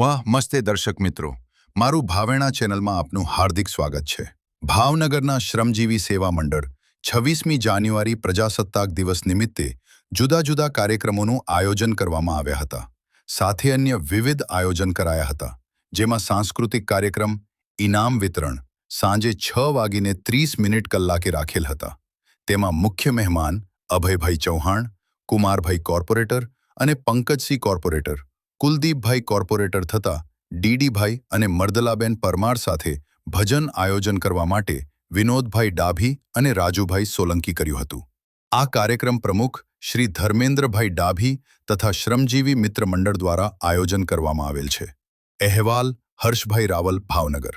વાહ, મસ્તે દર્શક મિત્રો. મારું ભાવેણા ચેનલમાં આપનું હાર્દિક સ્વાગત છે. ભાવનગરના શ્રમજીવી સેવા મંડળ, છવ્વીસમી જાન્યુઆરી પ્રજાસત્તાક દિવસ નિમિત્તે જુદા જુદા કાર્યક્રમોનું આયોજન કરવામાં આવ્યા હતા. સાથે અન્ય વિવિધ આયોજન કરાયા હતા. જેમાં સાંસ્કૃતિક કાર્યક્રમ, ઇનામ વિતરણ, સાંજે છ વાગીને ત્રીસ મિનિટ કલાકે રાખેલ હતા. તેમાં મુખ્ય મહેમાન અભયભાઈ ચૌહાણ, કુમારભાઈ કોર્પોરેટર અને પંકજસિંહ કોર્પોરેટર કુલદીપભાઈ કોર્પોરેટર થતા ડીડીભાઈ અને મર્દલાબેન પરમાર સાથે ભજન આયોજન કરવા માટે વિનોદભાઈ ડાભી અને રાજુભાઈ સોલંકી કર્યું હતું. આ કાર્યક્રમ પ્રમુખ શ્રી ધર્મેન્દ્રભાઈ ડાભી તથા શ્રમજીવી મિત્ર મંડળ દ્વારા આયોજન કરવામાં આવેલ છે. અહેવાલ હર્ષભાઈ રાવલ, ભાવનગર.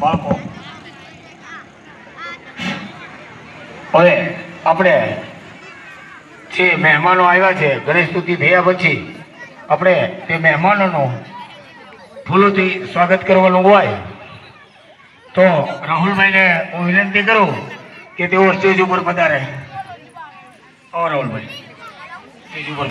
બાળકો હવે આપણે જે મહેમાનો આવ્યા છે, ગણેશ સ્તુતિ થયા પછી આપણે તે મહેમાનોનું ફૂલોથી સ્વાગત કરવાનું હોય તો રાહુલભાઈને હું વિનંતી કરું કે તેઓ સ્ટેજ ઉપર પધારે. ઓ રાહુલભાઈ. સ્ટેજ ઉપર.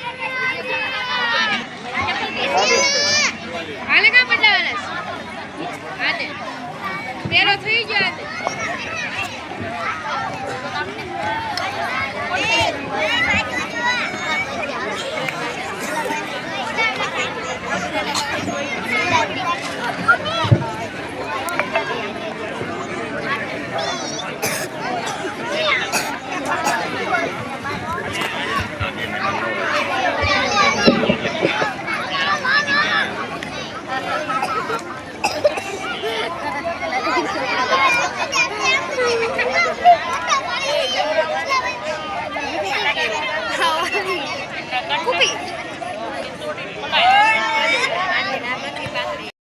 コピ。